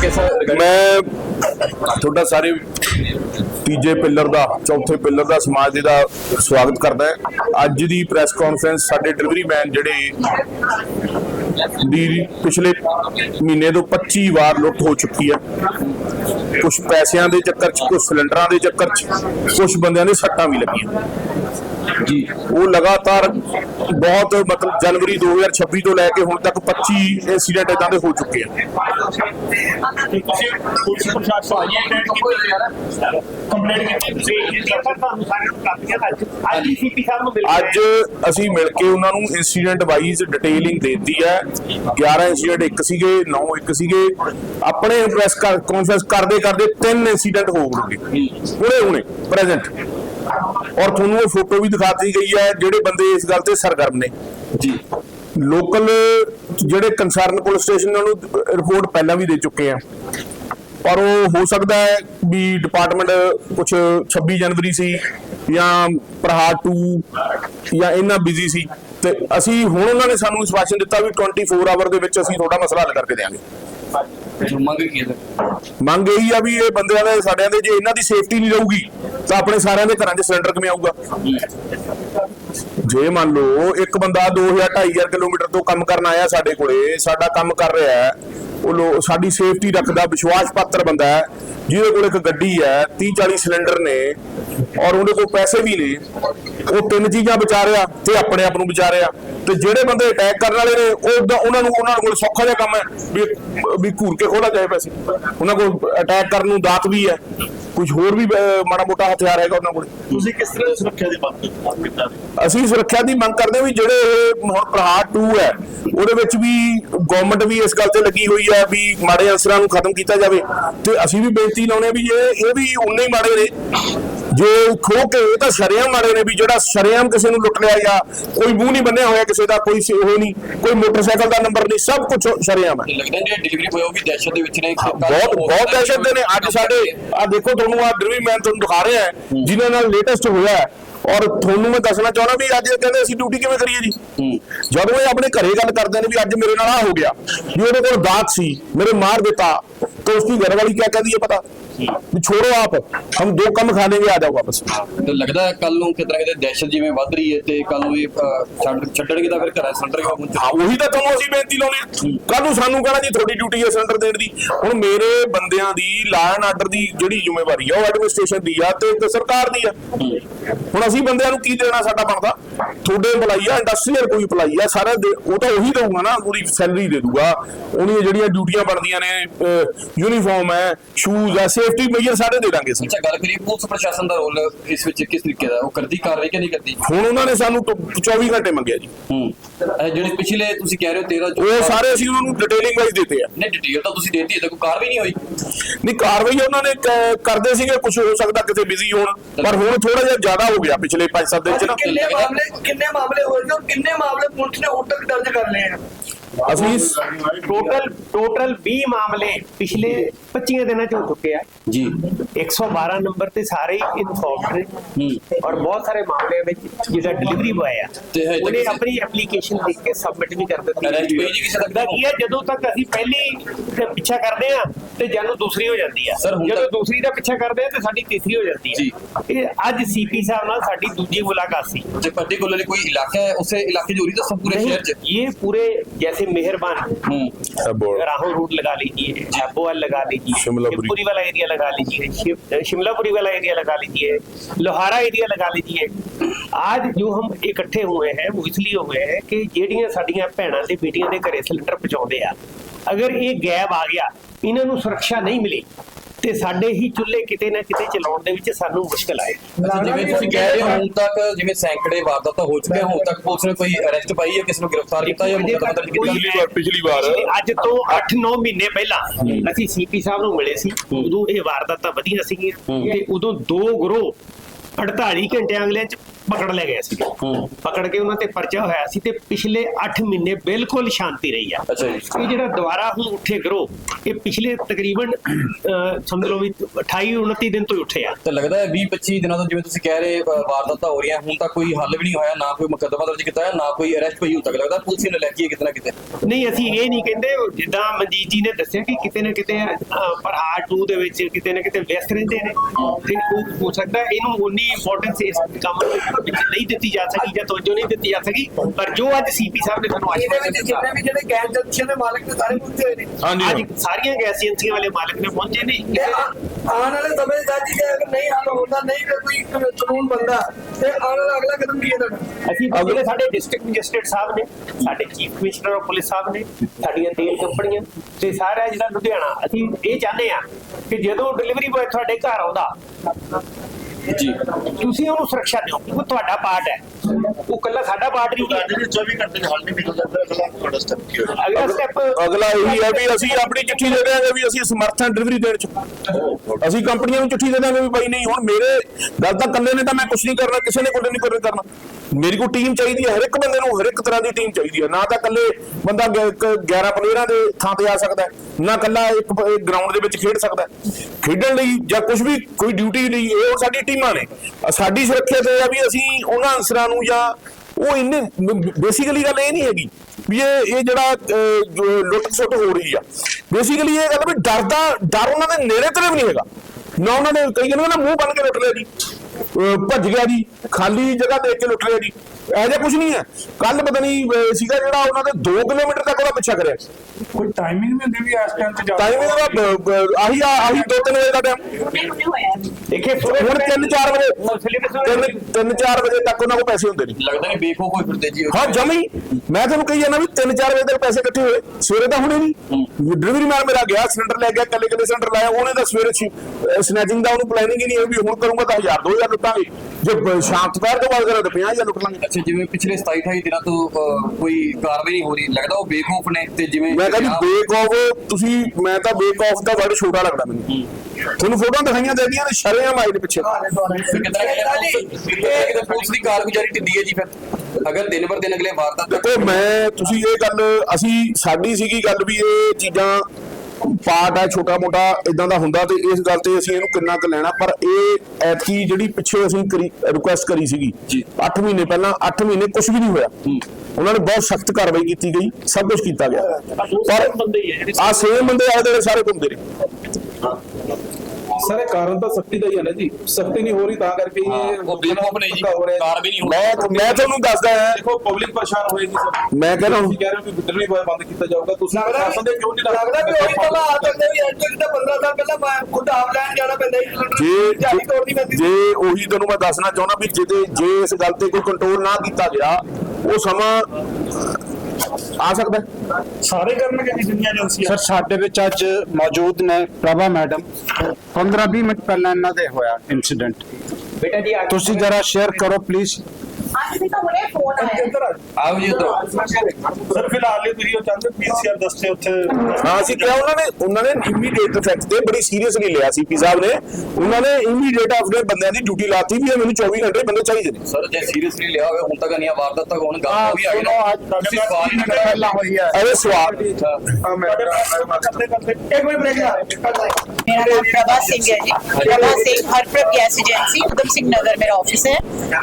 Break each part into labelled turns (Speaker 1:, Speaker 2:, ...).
Speaker 1: ਕਿਸ regarding-
Speaker 2: ਮੈਂ ਤੁਹਾਡਾ ਸਾਰੇ ਤੀਜੇ ਪਿੱਲਰ ਦਾ, ਚੌਥੇ ਪਿੱਲਰ ਦਾ, ਸਮਾਜ ਦੇ ਦਾ ਸਵਾਗਤ ਕਰਦਾ ਅੱਜ ਦੀ ਪ੍ਰੈਸ ਕਾਨਫਰੰਸ ਸਾਡੇ ਡਿਲੀਵਰੀ ਮੈਨ ਜਿਹੜੇ ਦੀ ਪਿਛਲੇ ਮਹੀਨੇ ਤੋਂ 25 ਵਾਰ ਲੁੱਟ ਹੋ ਚੁੱਕੀ ਹੈ। ਕੁਝ ਪੈਸਿਆਂ ਦੇ ਚੱਕਰ 'ਚ ਕੁਝ ਸਿਲੰਡਰਾਂ ਦੇ ਚੱਕਰ 'ਚ ਕੁਝ ਬੰਦਿਆਂ ਦੇ ਸੱਟਾਂ ਵੀ ਲੱਗੀਆਂ। ਜੀ। ਉਹ ਲਗਾਤਾਰ ਬਹੁਤ ਮਤਲਬ ਜਨਵਰੀ 2026 ਤੋਂ ਲੈ ਕੇ ਹੁਣ ਤੱਕ 25 ਇਨਸੀਡੈਂਟ ਇਦਾਂ ਦੇ ਹੋ ਚੁੱਕੇ ਆ।
Speaker 3: ਪੁਲਿਸ ਪ੍ਰਸ਼ਾਸਨ ਕੰਪਲੇਂਟ ਕੀਤੀ? ਤੁਸੀਂ? ਇੰਡੀਆ ਪਰ ਤੁਹਾਨੂੰ ਸਾਰਿਆਂ ਨੂੰ ਕਾਪੀਆਂ ਅੱਜ ਅੱਜ ਹੀ ਸੀਪੀ ਸਾਹਿਬ ਨੂੰ ਮਿਲ ਕੇ
Speaker 2: ਅੱਜ ਅਸੀਂ ਮਿਲ ਕੇ ਉਹਨਾਂ ਨੂੰ ਇਨਸੀਡੈਂਟ ਵਾਈਜ਼ ਡਿਟੇਲਿੰਗ ਦਿੱਤੀ ਹੈ। 11 ਇਨਸੀਡੈਂਟ ਇੱਕ ਸੀਗੇ 9 ਇੱਕ ਸੀਗੇ। ਆਪਣੇ ਪ੍ਰੈਸ ਕਾਨਫਰੰਸ ਕਰਦੇ ਕਰਦੇ ਤਿੰਨ ਇਨਸੀਡੈਂਟ ਹੋ ਗਏ। ਹੁਣੇ ਹੁਣੇ ਪ੍ਰੈਜ਼ੈਂਟ ਔਰ ਤੁਹਾਨੂੰ ਉਹ ਫੋਟੋ ਵੀ ਦਿਖਾਤੀ ਗਈ ਹੈ ਜਿਹੜੇ ਬੰਦੇ ਇਸ ਗੱਲ ਤੇ ਸਰਗਰਮ ਨੇ।
Speaker 1: ਜੀ।
Speaker 2: ਲੋਕਲ ਜਿਹੜੇ ਕੰਸਰਨ ਪੁਲਿਸ ਸਟੇਸ਼ਨ ਨੂੰ ਰਿਪੋਰਟ ਪਹਿਲਾਂ ਵੀ ਦੇ ਚੁੱਕੇ ਆ। ਪਰ ਉਹ ਹੋ ਸਕਦਾ ਹੈ ਵੀ ਡਿਪਾਰਟਮੈਂਟ ਕੁਝ 26 ਜਨਵਰੀ ਸੀ ਜਾਂ ਪ੍ਰਹਾਰ 2 ਜਾਂ ਇਹਨਾਂ ਬਿਜ਼ੀ ਸੀ। ਤੇ ਅਸੀਂ ਹੁਣ ਉਹਨਾਂ ਨੇ ਸਾਨੂੰ ਵਿਸ਼ਵਾਸਨ ਦਿੱਤਾ ਵੀ 24 ਆਵਰ ਦੇ ਵਿੱਚ ਅਸੀਂ ਤੁਹਾਡਾ ਮਸਲਾ ਹੱਲ ਕਰਕੇ ਦੇਵਾਂਗੇ
Speaker 1: ਮੰਗ ਕੀ ਹੈ?
Speaker 2: ਮੰਗ ਇਹੀ ਆ ਵੀ ਇਹ ਬੰਦਿਆਂ ਦੇ ਸਾਡਿਆਂ ਦੇ ਜੇ ਇਹਨਾਂ ਦੀ ਸੇਫਟੀ ਨਹੀਂ ਰਹੂਗੀ ਤਾਂ ਆਪਣੇ ਸਾਰਿਆਂ ਦੇ ਘਰਾਂ 'ਚ ਸਿਲੰਡਰ ਕਿਵੇਂ ਆਊਗਾ? ਜੇ ਮੰਨ ਲਓ ਇੱਕ ਬੰਦਾ 2000 2500 ਕਿਲੋਮੀਟਰ ਤੋਂ ਕੰਮ ਕਰਨ ਆਇਆ ਸਾਡੇ ਕੋਲੇ, ਸਾਡਾ ਕੰਮ ਕਰ ਰਿਹਾ ਹੈ, ਉਹ ਲੋ, ਸਾਡੀ ਸੇਫਟੀ ਰੱਖਦਾ, ਵਿਸ਼ਵਾਸ ਪਾਤਰ ਬੰਦਾ ਹੈ, ਜਿਹਦੇ ਕੋਲ ਇੱਕ ਗੱਡੀ ਹੈ 30 40 ਸਿਲੰਡਰ ਨੇ ਔਰ ਉਹਦੇ ਕੋਲ ਪੈਸੇ ਵੀ ਨੇ, ਉਹ ਤਿੰਨ ਚੀਜ਼ਾਂ ਬਚਾ ਰਿਹਾ ਤੇ ਆਪਣੇ ਆਪ ਨੂੰ ਬਚਾ ਰਿਹਾ। ਤੇ ਜਿਹੜੇ ਬੰਦੇ ਅਟੈਕ ਕਰਨ ਵਾਲੇ ਨੇ, ਉਹ ਉਹਨਾਂ ਨੂੰ, ਉਹਨਾਂ ਕੋਲ ਸੌਖਾ ਜਿਹਾ ਕੰਮ ਹੈ ਵੀ ਵੀ ਘੂਰ ਕੇ ਖੋਲਾ ਜਾਏ ਪੈਸੇ। ਉਹਨਾਂ ਕੋਲ ਅਟੈਕ ਕਰਨ ਨੂੰ ਦਾਤ ਵੀ ਹੈ। ਕੁਝ ਹੋਰ ਵੀ ਮਾੜਾ ਮੋਟਾ ਹਥਿਆਰ ਹੈਗਾ ਉਹਨਾਂ ਕੋਲ।
Speaker 3: ਤੁਸੀਂ ਕਿਸ ਤਰ੍ਹਾਂ ਸੁਰੱਖਿਆ ਦੀ ਮੰਗ ਕੀਤਾ
Speaker 2: ਅਸੀਂ ਸੁਰੱਖਿਆ ਦੀ ਮੰਗ ਕਰਦੇ ਹਾਂ ਵੀ ਜਿਹੜੇ ਇਹ ਹੁਣ ਪ੍ਰਹਾਰ 2 ਹੈ ਉਹਦੇ ਵਿੱਚ ਵੀ ਗਵਰਨਮੈਂਟ ਵੀ ਇਸ ਗੱਲ ਤੇ ਲੱਗੀ ਹੋਈ ਹੈ ਵੀ ਮਾੜੇ ਅਨਸਰਾਂ ਨੂੰ ਖਤਮ ਕੀਤਾ ਜਾਵੇ। ਤੇ ਅਸੀਂ ਵੀ ਬੇਨਤੀ ਲਾਉਣੇ ਆ ਵੀ ਇਹ ਇਹ ਵੀ ਉਨੇ ਹੀ ਮਾੜੇ ਨੇ। ਜੇ ਖੋ ਕੇ ਇਹ ਤਾਂ ਸ਼ਰੇਆਮ ਮਾੜੇ ਨੇ ਵੀ ਜਿਹੜਾ ਸ਼ਰੇਆਮ ਕਿਸੇ ਨੂੰ ਲੁੱਟ ਲਿਆ ਜਾਂ ਕੋਈ ਮੂੰਹ ਨਹੀਂ ਬੰਨਿਆ ਹੋਇਆ ਕਿਸੇ ਦਾ ਕੋਈ ਉਹ ਨਹੀਂ ਕੋਈ ਮੋਟਰਸਾਈਕਲ ਦਾ ਨੰਬਰ ਨਹੀਂ ਸਭ ਕੁਝ ਸ਼ਰੇਆਮ ਹੈ।
Speaker 1: ਲੱਗਦਾ ਜਿਹੜੇ ਡਿਲੀਵਰੀ ਬੋਏ ਉਹ ਵੀ ਦਹਿਸ਼ਤ ਦੇ ਵਿੱਚ ਨੇ
Speaker 2: ਬਹੁਤ ਬਹੁਤ ਦਹਿਸ਼ਤ ਦੇ ਨੇ। ਅੱਜ ਸਾਡੇ ਆ ਦੇਖੋ ਤੁਹਾਨੂੰ ਆ ਡਿਲੀਵਰੀ ਮੈਨ ਤੁਹਾਨੂੰ ਦਿਖਾ ਰਿਹਾ ਹੈ ਜਿਨ੍ਹਾਂ ਨਾਲ ਲੇਟੈਸਟ ਹੋਇਆ ਹੈ। ਔਰ ਤੁਹਾਨੂੰ ਮੈਂ ਦੱਸਣਾ ਚਾਹੁੰਦਾ ਵੀ ਅੱਜ ਇਹ ਕਹਿੰਦੇ ਅਸੀਂ ਡਿਊਟੀ ਕਿਵੇਂ ਕਰੀਏ ਜੀ ਜਦੋਂ ਇਹ ਆਪਣੇ ਘਰੇ ਗੱਲ ਕਰਦੇ ਨੇ ਵੀ ਅੱਜ ਮੇਰੇ ਨਾਲ ਆ ਹੋ ਗਿਆ ਵੀ ਉਹਦੇ ਕੋਲ ਦਾਤ ਸੀ ਮੇਰੇ ਮਾਰ ਦਿੱਤਾ तो उसकी घर वाली क्या कहती है पता भी छोड़ो आप हम दो कम खा लेंगे आ जाओ वापस
Speaker 1: ਤੇ ਲੱਗਦਾ ਹੈ ਕੱਲ ਨੂੰ ਕਿਤੇ ਨਾ ਕਿਤੇ ਦਹਿਸ਼ਤ ਜਿਵੇਂ ਵੱਧ ਰਹੀ ਹੈ ਤੇ ਕੱਲ ਨੂੰ ਇਹ ਅਹ, ਛੱਡ ਛੱਡਣਗੇ ਤਾਂ ਫਿਰ ਘਰਾਂ ਸਿਲੰਡਰ ਕਿਉਂ ਪਹੁੰਚ
Speaker 2: ਹਾਂ ਉਹੀ ਤਾਂ ਤੁਹਾਨੂੰ ਅਸੀਂ ਬੇਨਤੀ ਲਾਉਣੇ ਆ ਕੱਲ ਨੂੰ ਸਾਨੂੰ ਕਹਿਣਾ ਜੀ ਤੁਹਾਡੀ ਡਿਊਟੀ ਹੈ ਸਿਲੰਡਰ ਦੇਣ ਦੀ ਹੁਣ ਮੇਰੇ ਬੰਦਿਆਂ ਦੀ ਲਾਅ ਐਂਡ ਆਰਡਰ ਦੀ ਜਿਹੜੀ ਜ਼ਿੰਮੇਵਾਰੀ ਆ ਉਹ ਐਡਮਿਨਿਸਟ੍ਰੇਸ਼ਨ ਦੀ ਆ ਤੇ ਤੇ ਸਰਕਾਰ ਦੀ ਆ ਹੁਣ ਅਸੀਂ ਬੰਦਿਆਂ ਨੂੰ ਕੀ ਦੇਣਾ ਸਾਡਾ ਬਣਦਾ? ਤੁਹਾਡੇ ਭਲਾਈ ਆ ਇੰਡਸਟਰੀਅਲ ਕੋਈ ਭਲਾਈ ਆ ਸਾਰਾ ਉਹ ਤਾਂ ਉਹੀ ਦਊਗਾ ਨਾ ਪੂਰੀ ਸੈਲਰੀ ਦੇ ਦੂਗਾ। ਉਹਨੀਆਂ ਜਿਹੜੀਆਂ ਡਿਊਟੀਆਂ ਬਣਦੀਆਂ ਨੇ ਯੂਨੀਫਾਰਮ ਹੈ ਸ਼ੂਜ਼ ਹੈ ਸੇਫਟੀ ਮੇਜਰ ਸਾਰੇ ਦੇ ਦਾਂਗੇ ਅਸੀਂ।
Speaker 1: ਅੱਛਾ ਗੱਲ ਕਰੀਏ ਪੁਲਿਸ ਪ੍ਰਸ਼ਾਸਨ ਦਾ ਰੋਲ ਇਸ ਵਿੱਚ ਕਿਸ ਤਰੀਕੇ ਦਾ? ਉਹ ਕਰਦੀ ਕਾਰਵਾਈ ਕਿ ਨਹੀਂ ਕਰਦੀ?
Speaker 2: ਹੁਣ ਉਹਨਾਂ ਨੇ ਸਾਨੂੰ ਤੋਂ 24 ਘੰਟੇ ਮੰਗਿਆ ਜੀ।
Speaker 1: ਹੂੰ। ਇਹ ਜਿਹੜੇ ਪਿਛਲੇ ਤੁਸੀਂ ਕਹਿ ਰਹੇ ਹੋ 13 ਜੋ
Speaker 2: ਉਹ ਸਾਰੇ ਅਸੀਂ ਉਹਨਾਂ ਨੂੰ ਡਿਟੇਲਿੰਗ ਵਾਈਜ਼ ਦਿੱਤੇ ਆ।
Speaker 1: ਨੇ ਡਿਟੇਲ ਤਾਂ ਤੁਸੀਂ ਦੇਤੀ ਹੈ ਤਾਂ ਕੋਈ ਕਾਰਵਾਈ ਨਹੀਂ ਹੋਈ।
Speaker 2: ਨਹੀਂ ਕਾਰਵਾਈ ਉਹਨਾਂ ਨੇ ਕਰਦੇ ਸੀਗੇ ਕੁਝ ਹੋ ਸਕਦਾ ਕਿਤੇ ਬਿਜ਼ੀ ਹੋਣ ਪਰ ਹੁਣ ਥੋੜਾ ਜਿਹਾ ਜ਼ਿਆਦਾ ਹੋ ਗਿਆ। ਪਿਛਲੇ 5-7 ਦਿਨ ਚ ਨਾ।
Speaker 4: ਕਿੰਨੇ ਮਾਮਲੇ ਕਿੰਨੇ ਮਾਮਲੇ ਹੋਏ ਨੇ ਔਰ ਕਿੰਨੇ ਮਾਮਲੇ ਪੁਲਿਸ ਨੇ ਹੁਣ ਤੱਕ ਦਰਜ ਕਰ ਲਏ ਹਨ
Speaker 2: ਅਸੀਂ
Speaker 3: ਟੋਟਲ ਟੋਟਲ 20 ਮਾਮਲੇ ਪਿਛਲੇ 25 ਦਿਨਾਂ ਚ ਹੋ ਚੁੱਕੇ ਆ।
Speaker 1: ਜੀ।
Speaker 3: 112 ਨੰਬਰ ਤੇ ਸਾਰੇ ਇਨਫੋਰਮਡ ਨੇ ਔਰ ਬਹੁਤ ਸਾਰੇ ਮਾਮਲਿਆਂ ਵਿੱਚ ਜਿਹੜਾ ਡਿਲੀਵਰੀ ਬੁਆਏ ਆ
Speaker 1: ਤੇ ਹਜੇ ਤੱਕ
Speaker 3: ਉਹਨੇ
Speaker 1: ਕਿਸੇ-
Speaker 3: ਆਪਣੀ ਐਪਲੀਕੇਸ਼ਨ ਲਿਖ ਕੇ ਸਬਮਿਟ ਵੀ ਕਰ ਦਿੱਤੀ
Speaker 1: Arrest ਹੋਈ ਜੀ ਕਿਸੇ ਤੱਕ?
Speaker 3: ਦਾ ਕੀ ਹੈ ਜਦੋਂ ਤੱਕ ਅਸੀਂ ਪਹਿਲੀ ਤੇ ਪਿੱਛਾ ਕਰਦੇ ਆ ਤੇ ਜਾਨੂੰ ਦੂਸਰੀ ਹੋ ਜਾਂਦੀ ਆ
Speaker 1: Sir, ਹੁਣ
Speaker 3: ਜਦੋਂ
Speaker 1: ਤੱਕ-
Speaker 3: ਦੂਸਰੀ ਦਾ ਪਿੱਛਾ ਕਰਦੇ ਆ ਤੇ ਸਾਡੀ ਤੀਸਰੀ ਹੋ ਜਾਂਦੀ
Speaker 1: ਜੀ।
Speaker 3: ਆ ਇਹ ਅੱਜ ਸੀਪੀ ਸਾਹਿਬ ਨਾਲ ਸਾਡੀ ਦੂਜੀ ਮੁਲਾਕਾਤ ਸੀ
Speaker 1: ਜੇ ਪਾਰਟਿਕੂਲਰਲੀ ਕੋਈ ਇਲਾਕਾ ਹੈ ਉਸੇ ਇਲਾਕੇ ਦੀ ਹੋ ਰਹੀ ਤਾਂ ਸਭ ਪੂਰੇ ਸ਼ਹਿਰ 'ਚ
Speaker 3: ये पूरे जैसे मेहरबान
Speaker 1: ਹੂੰ
Speaker 3: राहुल रूट लगा लीजिए एपोअल लगा लीजिए
Speaker 2: शिमलापुरी।
Speaker 3: शिवपुरी वाला एरिया लगा लीजिए शिव- शिमलापुरी वाला एरिया लगा लीजिए लोहारा एरिया लगा लीजिए आज जो हम इकट्ठे हुए हैं वो इसलिए हुए हैं कि ਜਿਹੜੀਆਂ ਸਾਡੀਆਂ ਭੈਣਾਂ ਤੇ ਬੇਟੀਆਂ ਦੇ ਘਰੇ ਸਿਲੰਡਰ ਪਹੁੰਚਾਉਂਦੇ ਆ ਅਗਰ ਇਹ ਗੈਪ ਆ ਗਿਆ ਇਹਨਾਂ ਨੂੰ ਸੁਰੱਖਿਆ ਨਹੀਂ ਮਿਲੀ ਤੇ ਸਾਡੇ ਹੀ ਚੁੱਲ੍ਹੇ ਕਿਤੇ ਨਾ ਕਿਤੇ ਚਲਾਉਣ ਦੇ ਵਿੱਚ ਸਾਨੂੰ ਮੁਸ਼ਕਲ ਆਏ।
Speaker 1: ਜਿਵੇਂ ਤੁਸੀਂ ਕਹਿ ਰਹੇ ਹੋ ਹੁਣ ਤੱਕ ਜਿਵੇਂ ਸੈਂਕੜੇ ਵਾਰਦਾਤਾਂ ਹੋ ਚੁੱਕੀਆਂ ਹੁਣ ਤੱਕ ਪੁਲਿਸ ਨੇ ਕੋਈ ਅਰੈਸਟ ਪਾਈ ਹੈ ਕਿਸੇ ਨੂੰ ਗ੍ਰਿਫਤਾਰ ਕੀਤਾ ਜਾਂ ਮੁਕੱਦਮਾ ਦਰਜ ਕੀਤਾ?
Speaker 2: ਪਿਛਲੀ ਵਾਰ ਪਿਛਲੀ ਵਾਰ।
Speaker 3: ਅੱਜ ਤੋਂ 8-9 ਮਹੀਨੇ ਪਹਿਲਾਂ ਅਸੀਂ ਸੀਪੀ ਸਾਹਿਬ ਨੂੰ ਮਿਲੇ ਸੀ ਉਦੋਂ ਇਹ ਵਾਰਦਾਤਾਂ ਵਧੀਆਂ ਸੀਗੀਆਂ ਤੇ ਉਦੋਂ ਦੋ ਗਰੋਹ 48 ਘੰਟਿਆਂ ਅਗਲੇ ਚ ਪਕੜ ਲੈ ਗਏ ਸੀ। ਪਕੜ ਕੇ ਉਹਨਾਂ ਤੇ ਪਰਚਾ ਹੋਇਆ ਸੀ ਤੇ ਪਿਛਲੇ 8 ਮਹੀਨੇ ਬਿਲਕੁਲ ਸ਼ਾਂਤੀ ਰਹੀ ਆ। ਇਹ ਜਿਹੜਾ ਦੁਬਾਰਾ ਹੁਣ ਉੱਠੇ ਗਰੋ ਇਹ ਪਿਛਲੇ ਤਕਰੀਬਨ ਸਮਝ ਲਓ ਵੀ 28 29 ਦਿਨ ਤੋਂ ਉੱਠੇ ਆ।
Speaker 1: ਤੇ ਲੱਗਦਾ ਹੈ 20 25 ਦਿਨਾਂ ਤੋਂ ਜਿਵੇਂ ਤੁਸੀਂ ਕਹਿ ਰਹੇ ਵਾਰਦਾਤਾਂ ਹੋ ਰਹੀਆਂ ਹੁਣ ਤੱਕ ਕੋਈ ਹੱਲ ਵੀ ਨਹੀਂ ਹੋਇਆ ਨਾ ਕੋਈ ਮੁਕੱਦਮਾ ਦਰਜ ਕੀਤਾ ਹੈ ਨਾ ਕੋਈ ਅਰੈਸਟ ਹੋਈ। ਹੁਣ ਤੱਕ ਲੱਗਦਾ ਪੁਲਿਸ ਨੇ ਲੈ ਕੇ ਕਿਤੇ ਨਾ ਕਿਤੇ।
Speaker 3: ਨਹੀਂ ਅਸੀਂ ਇਹ ਨਹੀਂ ਕਹਿੰਦੇ ਜਿੱਦਾਂ ਮਨਜੀਤ ਜੀ ਨੇ ਦੱਸਿਆ ਕਿ ਕਿਤੇ ਨਾ ਕਿਤੇ ਪਹਾੜ 2 ਦੇ ਵਿੱਚ ਕਿਤੇ ਨਾ ਕਿਤੇ ਵਿਅਸਤ ਰਹਿੰਦੇ ਨੇ। ਤੇ ਉਹ ਹੋ ਸਕਦਾ ਇਹਨੂੰ ਉਨੀ ਇੰਪੋਰਟੈਂਸ ਇਸ ਕੰਮ ਵਿੱਚ ਨਹੀਂ ਦਿੱਤੀ ਜਾ ਸਕੀ ਜਾਂ ਤਵੱਜੋ ਨਹੀਂ ਦਿੱਤੀ ਜਾ ਸਕੀ ਪਰ ਜੋ ਅੱਜ ਸੀਪੀ ਸਾਹਿਬ ਨੇ
Speaker 4: ਇਹਦੇ
Speaker 3: ਆਸ਼ਵਾਸਨ
Speaker 4: ਵਿੱਚ
Speaker 3: ਦਿੱਤਾ।
Speaker 4: ਜਿੰਨੇ ਵੀ ਜਿਹੜੇ ਗੈਸ ਏਜੰਸੀਆਂ ਦੇ ਮਾਲਕ ਨੇ ਸਾਰੇ ਪੁੱਛੇ ਹੋਏ ਨੇ।
Speaker 2: ਹਾਂਜੀ
Speaker 3: ਅੱਜ ਸਾਰੀਆਂ ਗੈਸ ਏਜੰਸੀਆਂ ਵਾਲੇ ਮਾਲਕ ਨੇ ਪਹੁੰਚੇ ਨੇ।
Speaker 4: ਆਉਣ ਵਾਲੇ ਸਮੇਂ ਦਾ ਜੀ ਜੇ ਅਗਰ ਨਹੀਂ ਹੱਲ ਹੁੰਦਾ ਨਹੀਂ ਫਿਰ ਕੋਈ ਕਾਨੂੰਨ ਬੰਦਾ ਤੇ ਆਉਣ ਵਾਲਾ ਅਗਲਾ ਕਦਮ ਕੀ ਹੈ ਤੁਹਾਡਾ?
Speaker 3: ਅਸੀਂ ਜਿਹੜੇ ਸਾਡੇ ਡਿਸਟ੍ਰਿਕਟ ਮੈਜਿਸਟ੍ਰੇਟ ਸਾਹਿਬ ਨੇ ਸਾਡੇ ਚੀਫ ਕਮਿਸ਼ਨਰ ਆਫ ਪੁਲਿਸ ਸਾਹਿਬ ਨੇ ਸਾਡੀਆਂ ਤੇਲ ਕੰਪਨੀਆਂ ਤੇ ਸਾਰਾ ਜਿਹੜਾ ਲੁਧਿਆਣਾ ਅਸੀਂ ਇਹ ਚਾਹੁੰਦੇ ਆ ਕਿ ਜਦੋਂ ਡਿਲੀਵਰੀ ਬॉय ਤੁਹਾਡੇ ਘਰ ਆਉਂਦਾ
Speaker 1: ਜੀ।
Speaker 3: ਤੁਸੀਂ ਉਹਨੂੰ ਸੁਰੱਖਿਆ ਦਿਓ ਉਹ ਤੁਹਾਡਾ ਪਾਰਟ ਹੈ। ਉਹ ਕੱਲਾ ਸਾਡਾ ਪਾਰਟ ਨਹੀਂ ਹੈ।
Speaker 5: ਜਿਹੜੇ 24 ਘੰਟੇ ਦੇ ਹੱਲ ਨਹੀਂ ਨਿਕਲ ਜਾਂਦਾ ਅਗਲਾ ਤੁਹਾਡਾ ਸਟੈਪ ਕੀ ਹੋਏਗਾ?
Speaker 3: ਅਗਲਾ ਸਟੈਪ
Speaker 2: ਅਗਲਾ ਇਹੀ ਹੈ ਵੀ ਅਸੀਂ ਆਪਣੀ ਚਿੱਠੀ ਦੇ ਦਿਆਂਗੇ ਵੀ ਅਸੀਂ ਸਮਰਥ ਹਾਂ ਡਿਲੀਵਰੀ ਦੇਣ ਚ। ਅਸੀਂ ਕੰਪਨੀਆਂ ਨੂੰ ਚਿੱਠੀ ਦੇ ਦਿਆਂਗੇ ਵੀ ਬਾਈ ਨਹੀਂ ਹੁਣ ਮੇਰੇ ਗੱਲ ਤਾਂ ਇਕੱਲੇ ਨੇ ਤਾਂ ਮੈਂ ਕੁਝ ਨਹੀਂ ਕਰਨਾ ਕਿਸੇ ਨੇ ਕੁਝ ਨਹੀਂ ਕਰਨਾ ਕਰਨਾ। ਮੇਰੀ ਕੋਲ ਟੀਮ ਚਾਹੀਦੀ ਹੈ ਹਰ ਇੱਕ ਬੰਦੇ ਨੂੰ ਹਰ ਇੱਕ ਤਰ੍ਹਾਂ ਦੀ ਟੀਮ ਚਾਹੀਦੀ ਹੈ। ਨਾ ਤਾਂ ਇਕੱਲੇ ਬੰਦਾ ਗ- 11 ਪਲੇਅਰਾਂ ਦੇ ਥਾਂ ਤੇ ਆ ਸਕਦਾ ਹੈ, ਨਾ ਇਕੱਲਾ ਇੱਕ ਗਰਾਊਂਡ ਦੇ ਵਿੱਚ ਖੇਡ ਸਕਦਾ ਹੈ। ਖੇਡਣ ਲਈ ਜਾਂ ਕੁਝ ਵੀ ਕੋਈ ਡਿਊਟੀ ਲਈ ਇਹ ਸਾਡੀ ਟੀਮਾਂ ਨੇ। ਸਾਡੀ ਸੁਰੱਖਿਆ ਤੇ ਆ ਵੀ ਅਸੀਂ ਉਹਨਾਂ ਅਨਸਰਾਂ ਨੂੰ ਜਾਂ ਉਹ ਇੰਨੇ ਬੇਸਿਕਲੀ ਗੱਲ ਇਹ ਨਹੀਂ ਹੈਗੀ ਵੀ ਇਹ ਇਹ ਜਿਹੜਾ ਲੁੱਟ ਸੁੱਟ ਹੋ ਰਹੀ ਆ। ਬੇਸਿਕਲੀ ਇਹ ਗੱਲ ਵੀ ਡਰ ਦਾ ਡਰ ਉਹਨਾਂ ਦੇ ਨੇੜੇ ਤੇਰੇ ਵੀ ਨਹੀਂ ਹੈਗਾ। ਨਾ ਉਹਨਾਂ ਨੇ ਕਈ ਕਹਿੰਦੇ ਨਾ ਮੂੰਹ ਬੰਨ ਕੇ ਲੁੱਟ ਲਿਆ ਜੀ। ਭੱਜ ਗਿਆ ਜੀ ਖਾਲੀ ਜਗ੍ਹਾ ਦੇਖ ਕੇ ਲੁੱਟ ਲਿਆ ਜੀ। ਇਹੋ ਜਿਹਾ ਕੁਝ ਨਹੀਂ ਹੈ। ਕੱਲ ਪਤਾ ਨਹੀਂ ਸੀਗਾ ਜਿਹੜਾ ਉਹਨਾਂ ਦੇ 2 ਕਿਲੋਮੀਟਰ ਤੱਕ ਉਹਦਾ ਪਿੱਛਾ ਕਰਿਆ।
Speaker 5: ਕੋਈ ਟਾਈਮਿੰਗ ਵੀ ਹੁੰਦੀ ਵੀ ਇਸ ਟਾਈਮ ਤੇ
Speaker 2: ਟਾਈਮ ਇਹਦਾ ਆਹੀ ਆਹੀ 2-3 ਵਜੇ ਦਾ ਟਾਈਮ
Speaker 3: ਦੇਖੇ
Speaker 2: ਹੁਣ 3-4 ਵਜੇ 3-4 ਵਜੇ ਤੱਕ ਉਹਨਾਂ ਕੋਲ ਪੈਸੇ ਹੁੰਦੇ ਨੇ
Speaker 1: ਲੱਗਦਾ ਨਹੀਂ ਬੇਖੌਫ ਹੋਏ ਫਿਰਦੇ ਜੀ
Speaker 2: ਹਾਂ ਜਮੀ। ਮੈਂ ਤੁਹਾਨੂੰ ਕਹੀ ਜਾਂਦਾ ਵੀ 3-4 ਵਜੇ ਤੱਕ ਪੈਸੇ ਇਕੱਠੇ ਹੋਏ। ਸਵੇਰੇ ਤਾਂ ਹੁਣੇ ਨਹੀਂ। ਡਿਲੀਵਰੀ ਮੈਨ ਮੇਰਾ ਗਿਆ ਸਿਲੰਡਰ ਲੈ ਗਿਆ ਕੱਲੇ ਕੱਲੇ ਸਿਲੰਡਰ ਲਾਇਆ ਉਹਨੇ ਤਾਂ ਸਵੇਰੇ ਸਨੈਚਿੰਗ ਦਾ ਉਹਨੂੰ ਪਲੈਨਿੰਗ ਹੀ ਨਹੀਂ ਹੈ ਵੀ ਹੁਣ ਕਰੂੰਗਾ ਤਾਂ 1000 2000 ਲੁੱਟਾਂਗੇ। ਜੇ ਸ਼ਾਮ ਦੁਪਹਿਰ ਤੋਂ ਬਾਅਦ ਕਰਾਂ ਤਾਂ 50000 ਲੁੱਟ ਲਾਂਗੇ।
Speaker 1: ਅੱਛਾ ਜਿਵੇਂ ਪਿਛਲੇ 27 28 ਦਿਨਾਂ ਤੋਂ ਕੋਈ ਕਾਰਵਾਈ ਨਹੀਂ ਹੋ ਰਹੀ। ਲੱਗਦਾ ਉਹ ਬੇਖੌਫ ਨੇ ਤੇ ਜਿਵੇਂ
Speaker 2: ਮੈਂ ਕਹਿੰਦੀ ਬੇਕ ਆਫ ਤੁਸੀਂ ਮੈਂ ਤਾਂ ਬੇਕ ਆਫ ਦਾ ਵਰਡ ਛੋਟਾ ਲੱਗਦਾ ਮੈਨੂੰ। ਤੁਹਾਨੂੰ ਫੋਟੋਆਂ ਦਿਖਾਈਆਂ ਦੇਦੀਆਂ ਨੇ ਸ਼ਰੇਆਮ ਆਏ ਨੇ ਪਿੱਛੇ।
Speaker 1: ਫਿਰ ਕਿਤੇ ਪੁਲਿਸ- ਦੀ ਕਾਰਗੁਜ਼ਾਰੀ ਢਿੱਲੀ ਹੈ ਜੀ ਫਿਰ? ਅਗਰ ਦਿਨ ਬਰ ਦਿਨ ਅਗਲੇ ਵਾਰਦਾਤ
Speaker 2: ਦੇਖੋ ਮੈਂ ਤੁਸੀਂ ਇਹ ਗੱਲ ਅਸੀਂ ਸਾਡੀ ਸੀਗੀ ਗੱਲ ਵੀ ਇਹ ਚੀਜ਼ਾਂ ਪਾਰਟ ਹੈ ਛੋਟਾ ਮੋਟਾ ਇਦਾਂ ਦਾ ਹੁੰਦਾ ਤੇ ਇਸ ਗੱਲ ਤੇ ਅਸੀਂ ਇਹਨੂੰ ਕਿੰਨਾ ਕੁ ਲੈਣਾ ਪਰ ਇਹ ਐਤਕੀ ਜਿਹੜੀ ਪਿੱਛੇ ਅਸੀਂ ਰਿਕੁਐਸਟ ਕਰੀ ਸੀਗੀ
Speaker 1: ਜੀ।
Speaker 2: 8 ਮਹੀਨੇ ਪਹਿਲਾਂ 8 ਮਹੀਨੇ ਕੁਝ ਵੀ ਨਹੀਂ ਹੋਇਆ। ਉਹਨਾਂ ਨੇ ਬਹੁਤ ਸਖਤ ਕਾਰਵਾਈ ਕੀਤੀ ਗਈ ਸਭ ਕੁਝ ਕੀਤਾ ਗਿਆ। ਪਰ
Speaker 3: ਬੰਦੇ ਹੀ ਹੈ ਜਿਹੜੇ
Speaker 2: ਆ ਸੇਮ ਬੰਦੇ ਆਏ ਜਿਹੜੇ ਸਾਰੇ ਘੁੰਮਦੇ ਨੇ
Speaker 5: ਸਰ ਕਾਰਨ ਤਾਂ ਸਖਤੀ ਦਾ ਹੀ ਹੈ ਨਾ ਜੀ। ਸਖਤੀ ਨਹੀਂ ਹੋ ਰਹੀ ਤਾਂ ਕਰਕੇ ਇਹ
Speaker 1: ਉਹ ਬੇਖੌਫ ਨੇ ਜੀ।
Speaker 5: ਹੋ ਰਿਹਾ।
Speaker 1: ਕਾਰਵਾਈ ਨਹੀਂ ਹੋ
Speaker 2: ਮੈਂ ਮੈਂ ਤੁਹਾਨੂੰ ਦੱਸਦਾ ਹਾਂ।
Speaker 5: ਦੇਖੋ ਪਬਲਿਕ ਪਰੇਸ਼ਾਨ ਹੋਏਗੀ ਸਰ
Speaker 2: ਮੈਂ
Speaker 5: ਕਹਿ ਰਹੇ ਹੋ ਕਿ ਡਿਲੀਵਰੀ ਬॉय ਬੰਦ ਕੀਤਾ ਜਾਊਗਾ। ਤੁਸੀਂ
Speaker 4: ਲੱਗਦਾ
Speaker 5: ਪ੍ਰਸ਼ਾਸਨ ਦੇ ਕਿਉਂ ਨਹੀਂ
Speaker 4: ਲੱਗਦਾ ਵੀ ਉਹੀ ਤਾਂ ਆ ਸਕਦੇ ਵੀ ਅੱਜ ਤੋਂ ਜਿੱਦਾਂ 15 ਸਾਲ ਪਹਿਲਾਂ ਮੈਂ ਖੁਦ ਆਪ ਲੈਣ ਜਾਣਾ ਪੈਂਦਾ
Speaker 2: ਜੇ ਜੇ ਉਹੀ ਤੁਹਾਨੂੰ ਮੈਂ ਦੱਸਣਾ ਚਾਹੁੰਦਾ ਵੀ ਜਿਹਦੇ ਜੇ ਇਸ ਗੱਲ ਤੇ ਕੋਈ ਕੰਟਰੋਲ ਨਾ ਕੀਤਾ ਗਿਆ ਉਹ ਸਮਾਂ ਆ ਸਕਦਾ ਹੈ।
Speaker 5: ਸਾਰੇ ਕਰਨਗੇ ਜੀ ਦੁਨੀਆ ਏਜੰਸੀਆਂ
Speaker 6: ਸਰ ਸਾਡੇ ਵਿੱਚ ਅੱਜ ਮੌਜੂਦ ਨੇ ਪ੍ਰਭਾ ਮੈਡਮ। 15-20 ਮਿੰਟ ਪਹਿਲਾਂ ਇਹਨਾਂ ਦੇ ਹੋਇਆ ਇਨਸੀਡੈਂਟ
Speaker 3: ਬੇਟਾ ਜੀ
Speaker 6: ਤੁਸੀਂ ਜਰਾ ਸ਼ੇਅਰ ਕਰੋ ਪਲੀਜ਼
Speaker 7: ਅੱਜ ਵੀ ਤਾਂ ਹੁਣੇ ਫੋਨ ਆਇਆ
Speaker 5: ਇੱਧਰ ਆ
Speaker 1: ਆਓ ਜੀ ਉਧਰ
Speaker 5: ਸਰ ਫਿਲਹਾਲ ਲਈ ਤੁਸੀਂ ਉਹ ਚਾਹੁੰਦੇ ਪੀਸੀਆਰ ਦੱਸਦੇ ਉੱਥੇ
Speaker 2: ਹਾਂ ਅਸੀਂ ਕਿਹਾ ਉਹਨਾਂ ਨੇ ਉਹਨਾਂ ਨੇ ਇਮੀਡੀਏਟ ਇਫੈਕਟ ਤੇ ਬੜੀ ਸੀਰੀਅਸਲੀ ਲਿਆ ਸੀ ਪੀ ਸਾਹਿਬ ਨੇ ਉਹਨਾਂ ਨੇ ਇਮੀਡੀਏਟ ਆਪਣੇ ਬੰਦਿਆਂ ਦੀ ਡਿਊਟੀ ਲਾਤੀ ਵੀ ਇਹ ਮੈਨੂੰ 24 ਘੰਟੇ ਬੰਦੇ ਚਾਹੀਦੇ ਨੇ
Speaker 1: ਸਰ ਜੇ ਸੀਰੀਅਸਲੀ ਲਿਆ ਹੋਵੇ ਹੁਣ ਤੱਕ ਨਹੀਂ ਵਾਰਦਾਤ ਤੱਕ ਹੁਣ ਗੱਲ ਹੋ ਵੀ ਆ ਗਈ ਨਾ ਤੁਸੀਂ ਸਵਾਲ ਹੀ ਨਹੀਂ ਕਰ
Speaker 6: ਪਹਿਲਾਂ ਹੋਈ ਹੈ
Speaker 2: ਅਰੇ ਸਵਾਲ
Speaker 5: ਕਰਦੇ ਕਰਦੇ
Speaker 4: ਇੱਕ ਮਿੰਟ ਬ੍ਰੇਕ ਲਾ
Speaker 7: मेरा नाम प्रभा सिंह है जी प्रभा सिंह हरप्रभ गैस एजेंसी उधम सिंह नगर मेरा ऑफिस है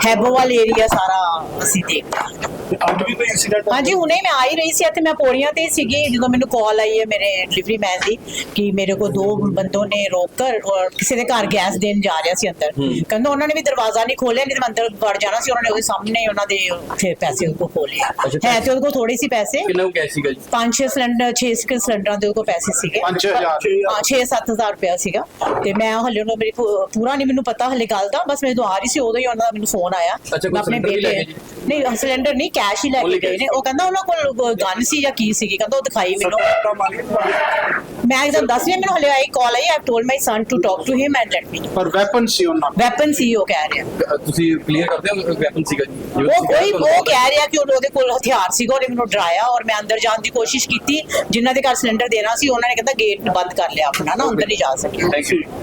Speaker 7: हैबोवाल एरिया सारा ਅਸੀਂ ਦੇਖਦੇ ਹਾਂ
Speaker 5: ਅੱਜ ਵੀ ਕੋਈ ਇਨਸੀਡੈਂਟ
Speaker 7: ਹਾਂਜੀ ਹੁਣੇ ਮੈਂ ਆ ਹੀ ਰਹੀ ਸੀ ਇੱਥੇ ਮੈਂ ਪੌੜੀਆਂ ਤੇ ਹੀ ਸੀਗੀ ਜਦੋਂ ਮੈਨੂੰ ਕਾਲ ਆਈ ਹੈ ਮੇਰੇ ਡਿਲੀਵਰੀ ਮੈਨ ਦੀ ਕਿ ਮੇਰੇ ਕੋ ਦੋ ਬੰਦੋਂ ਨੇ ਰੋਕ ਕਰ ਔਰ ਕਿਸੇ ਦੇ ਘਰ ਗੈਸ ਦੇਣ ਜਾ ਰਿਹਾ ਸੀ ਅੰਦਰ। ਕਹਿੰਦਾ ਉਹਨਾਂ ਨੇ ਵੀ ਦਰਵਾਜ਼ਾ ਨਹੀਂ ਖੋਲਿਆ ਨਹੀਂ ਤਾਂ ਅੰਦਰ ਵੜ ਜਾਣਾ ਸੀ ਉਹਨਾਂ ਨੇ ਉਹਦੇ ਸਾਹਮਣੇ ਹੀ ਉਹਨਾਂ ਦੇ ਉੱਥੇ ਪੈਸੇ ਉਹ ਖੋਲੇ
Speaker 1: ਅੱਛਾ,
Speaker 7: ਹੈ ਤੇ ਉਹਦੇ ਕੋਲ ਥੋੜੇ ਸੀ ਪੈਸੇ।
Speaker 1: ਕਿੰਨਾ ਕੁ ਕੈਸ਼ ਸੀਗਾ ਜੀ?
Speaker 7: ਪੰਜ ਛੇ ਸਿਲੰਡਰ 6 ਸਿਲੰਡਰਾਂ ਦੇ ਉਹਦੇ ਕੋਲ ਪੈਸੇ ਸੀਗੇ।
Speaker 6: 5000
Speaker 7: ਹਾਂ 6-7000 ਰੁਪਇਆ ਸੀਗਾ। ਤੇ ਮੈਂ ਹਲੇ ਉਹਨੂੰ ਮੇਰੀ ਪੂ- ਪੂਰਾ ਨਹੀਂ ਮੈਨੂੰ ਪਤਾ ਹਲੇ ਗੱਲ ਦਾ ਬਸ ਮੈਂ ਜਦੋਂ ਆ ਰਹੀ ਸੀ ਉਦੋਂ ਹੀ ਉਹਨਾਂ ਦਾ ਮੈਨੂੰ ਫੋਨ ਆਇਆ।
Speaker 1: ਅੱਛਾ, ਕੋਈ
Speaker 7: ਮੈਂ ਆਪਣੇ
Speaker 1: ਸਿਲੰਡਰ ਵੀ ਲੈ
Speaker 7: ਬੇਟੇ
Speaker 1: ਜੀ?
Speaker 7: ਨਹੀਂ ਸਿਲੰਡਰ ਨਹੀਂ ਕੈਸ਼ ਹੀ ਲੈ ਕੇ ਗਏ ਨੇ। ਉਹ ਕਹਿੰਦਾ ਉਹਨਾਂ ਕੋਲ ਗਨ ਸੀ ਜਾਂ ਕੀ ਸੀਗੀ ਕਹਿੰਦਾ ਉਹ ਦਿਖਾਈ ਮੈਨੂੰ। ਮੈਂ ਜਦੋਂ ਦੱਸ ਰਿਹਾ ਮੈਨੂੰ ਹਲੇ I call I I told my son to talk to him and let me
Speaker 6: ਪਰ ਵੈਪਨ ਸੀ ਉਹਨਾਂ
Speaker 7: ਵੈਪਨ ਸੀ ਉਹ ਕਹਿ ਰਿਹਾ।
Speaker 1: ਤੁਸੀਂ ਕਲੀਅਰ ਕਰਦੇ ਹੋ ਵੈਪਨ ਸੀਗਾ
Speaker 7: ਉਹ ਕੋਈ ਉਹ ਕਹਿ ਰਿਹਾ ਕਿ ਉਹਦੇ ਕੋਲ ਹਥਿਆਰ ਸੀਗਾ ਉਹਨੇ ਮੈਨੂੰ ਡਰਾਇਆ ਔਰ ਮੈਂ ਅੰਦਰ ਜਾਣ ਦੀ ਕੋਸ਼ਿਸ਼ ਕੀਤੀ। ਜਿਨ੍ਹਾਂ ਦੇ ਘਰ ਸਿਲੰਡਰ ਦੇਣਾ ਸੀ ਉਹਨਾਂ ਨੇ ਕਹਿੰਦਾ ਗੇਟ ਬੰਦ ਕਰ ਲਿਆ ਆਪਣਾ ਨਾ ਅੰਦਰ ਨਹੀਂ ਜਾ ਸਕਿਆ।
Speaker 1: Thank you